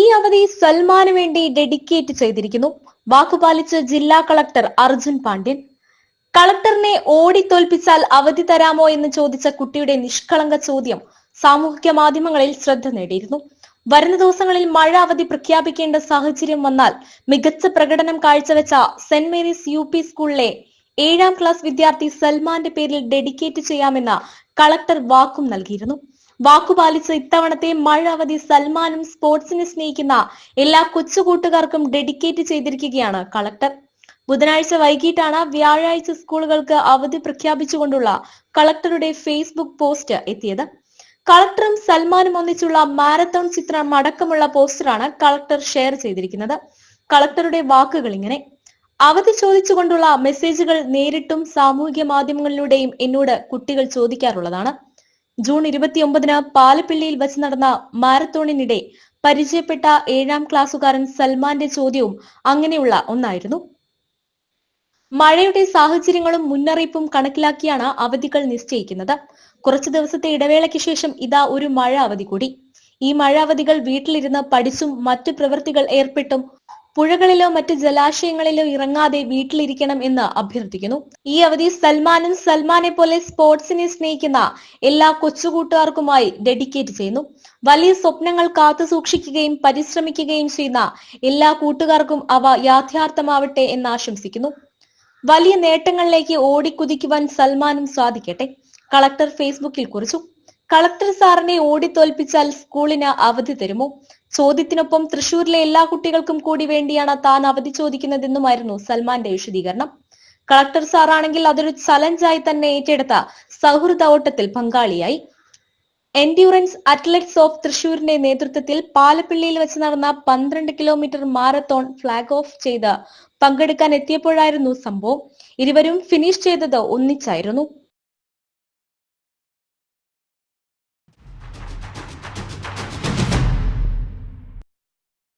ഈ അവധി സൽമാന് വേണ്ടി ഡെഡിക്കേറ്റ് ചെയ്തിരിക്കുന്നു. വാക്കുപാലിച്ച് ജില്ലാ കളക്ടർ അർജുൻ പാണ്ഡ്യൻ. കളക്ടറിനെ ഓടിത്തോൽപ്പിച്ചാൽ അവധി തരാമോ എന്ന് ചോദിച്ച കുട്ടിയുടെ നിഷ്കളങ്ക ചോദ്യം സാമൂഹിക മാധ്യമങ്ങളിൽ ശ്രദ്ധ നേടിയിരുന്നു. വരുന്ന ദിവസങ്ങളിൽ മഴ അവധി പ്രഖ്യാപിക്കേണ്ട സാഹചര്യം വന്നാൽ മികച്ച പ്രകടനം കാഴ്ചവെച്ച സെന്റ് മേരീസ് യു പി സ്കൂളിലെ ഏഴാം ക്ലാസ് വിദ്യാർത്ഥി സൽമാന്റെ പേരിൽ ഡെഡിക്കേറ്റ് ചെയ്യാമെന്ന കളക്ടർ വാക്കും നൽകിയിരുന്നു. വാക്കുപാലിച്ച് ഇത്തവണത്തെ മഴ അവധി സൽമാനും സ്പോർട്സിനെ സ്നേഹിക്കുന്ന എല്ലാ കൊച്ചുകൂട്ടുകാർക്കും ഡെഡിക്കേറ്റ് ചെയ്തിരിക്കുകയാണ് കളക്ടർ. ബുധനാഴ്ച വൈകിട്ടാണ് വ്യാഴാഴ്ച സ്കൂളുകൾക്ക് അവധി പ്രഖ്യാപിച്ചുകൊണ്ടുള്ള കളക്ടറുടെ ഫേസ്ബുക്ക് പോസ്റ്റ് എത്തിയത്. കളക്ടറും സൽമാനും ഒന്നിച്ചുള്ള മാരത്തോൺ ചിത്രം അടക്കമുള്ള പോസ്റ്ററാണ് കളക്ടർ ഷെയർ ചെയ്തിരിക്കുന്നത്. കളക്ടറുടെ വാക്കുകൾ ഇങ്ങനെ അവധി ചോദിച്ചുകൊണ്ടുള്ള മെസ്സേജുകൾ നേരിട്ടും സാമൂഹിക മാധ്യമങ്ങളിലൂടെയും എന്നോട് കുട്ടികൾ ചോദിക്കാറുള്ളതാണ്. ജൂൺ ഇരുപത്തിയൊമ്പതിന് പാലപ്പിള്ളിയിൽ വെച്ച് നടന്ന മാരത്തോണിനിടെ പരിചയപ്പെട്ട ഏഴാം ക്ലാസ്സുകാരൻ സൽമാന്റെ ചോദ്യവും അങ്ങനെയുള്ള ഒന്നായിരുന്നു. മഴയുടെ സാഹചര്യങ്ങളും മുന്നറിയിപ്പും കണക്കിലാക്കിയാണ് അവധികൾ നിശ്ചയിക്കുന്നത്. കുറച്ചു ദിവസത്തെ ഇടവേളയ്ക്ക് ശേഷം ഇതാ ഒരു മഴ അവധി കൂടി. ഈ മഴ അവധികൾ വീട്ടിലിരുന്ന് പഠിച്ചും മറ്റു പ്രവൃത്തികൾ ഏർപ്പെട്ടും പുഴകളിലോ മറ്റ് ജലാശയങ്ങളിലോ ഇറങ്ങാതെ വീട്ടിലിരിക്കണം എന്ന് അഭ്യർത്ഥിക്കുന്നു. ഈ അവധി സൽമാനും സൽമാനെ പോലെ സ്പോർട്സിനെ സ്നേഹിക്കുന്ന എല്ലാ കൊച്ചുകൂട്ടുകാർക്കുമായി ഡെഡിക്കേറ്റ് ചെയ്യുന്നു. വലിയ സ്വപ്നങ്ങൾ കാത്തു സൂക്ഷിക്കുകയും പരിശ്രമിക്കുകയും ചെയ്യുന്ന എല്ലാ കൂട്ടുകാർക്കും അവ യാഥാർത്ഥ്യമാവട്ടെ എന്ന് ആശംസിക്കുന്നു. വലിയ നേട്ടങ്ങളിലേക്ക് ഓടിക്കുതിക്കുവാൻ സൽമാനും സാധിക്കട്ടെ. കളക്ടർ ഫേസ്ബുക്കിൽ കുറിച്ചു. കളക്ടർ സാറിനെ ഓടിത്തോൽപ്പിച്ചാൽ സ്കൂളിന് അവധി തരുമോ? ചോദ്യത്തിനൊപ്പം തൃശൂരിലെ എല്ലാ കുട്ടികൾക്കും കൂടി വേണ്ടിയാണ് താൻ അവധി ചോദിക്കുന്നതെന്നുമായിരുന്നു സൽമാന്റെ വിശദീകരണം. കളക്ടർ സാറാണെങ്കിൽ അതൊരു ചലഞ്ചായി തന്നെ ഏറ്റെടുത്ത സൗഹൃദ ഓട്ടത്തിൽ പങ്കാളിയായി. എൻഡ്യൂറൻസ് അത്ലറ്റ്സ് ഓഫ് തൃശൂരിന്റെ നേതൃത്വത്തിൽ പാലപ്പിള്ളിയിൽ വെച്ച് നടന്ന പന്ത്രണ്ട് കിലോമീറ്റർ മാരത്തോൺ ഫ്ളാഗ് ഓഫ് ചെയ്ത് പങ്കെടുക്കാൻ എത്തിയപ്പോഴായിരുന്നു സംഭവം. ഇരുവരും ഫിനിഷ് ചെയ്തത് ഒന്നിച്ചായിരുന്നു.